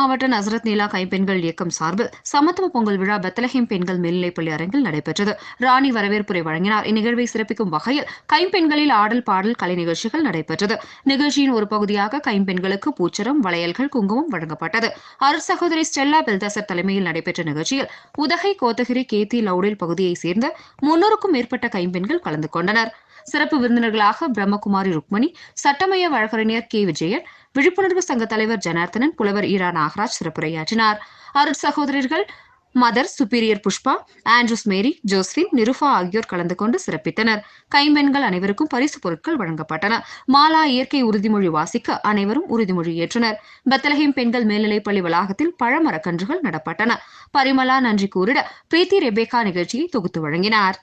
மாவட்ட நசரத் நீலா கைப்பெண்கள் இயக்கம் சார்பில் சமத்துவ பொங்கல் விழா பெத்தலஹேம் பெண்கள் மேல்நிலைப்பள்ளி அரங்கில் நடைபெற்றது. ராணி வரவேற்புரை வழங்கினார். இந்நிகழ்வை சிறப்பிக்கும் வகையில் கைம்பெண்களில் ஆடல் பாடல் கலை நிகழ்ச்சிகள் நடைபெற்றது. நிகழ்ச்சியின் ஒரு பகுதியாக கைம்பெண்களுக்கு பூச்சரம் வளையல்கள் குங்குமம் வழங்கப்பட்டது. அருட் சகோதரி ஸ்டெல்லா பெல்தாசர் தலைமையில் நடைபெற்ற நிகழ்ச்சியில் உதகை கோத்தகிரி கேத்தி லவுடில் பகுதியைச் சேர்ந்த முன்னூறுக்கும் மேற்பட்ட கைம்பெண்கள் கலந்து கொண்டனர். சிறப்பு விருந்தினர்களாக பிரம்மகுமாரி ருக்மணி சட்டமய வழக்கறிஞர் கே. விஜயன் விழிப்புணர்வு சங்க தலைவர் ஜனார்த்தனன் புலவர் ஈரா நாகராஜ் சிறப்புரையாற்றினார். அருட் சகோதரர்கள் mother superior Pushpa Andrews Mary Josephine Nirupa ஆகியோர் கலந்து கொண்டு சிறப்பித்தனர். கைம்பெண்கள் அனைவருக்கும் பரிசு பொருட்கள் வழங்கப்பட்டன. மாலா இயற்கை உறுதிமொழி வாசிக்க அனைவரும் உறுதிமொழி ஏற்றனர். பெத்தலஹேம் பெண்கள் மேல்நிலைப்பள்ளி வளாகத்தில் பழமரக்கன்றுகள் நடப்பட்டன. பரிமலா நன்றி கூறிட பிரீத்தி ரெபேகா நிகழ்ச்சியை தொகுத்து வழங்கினார்.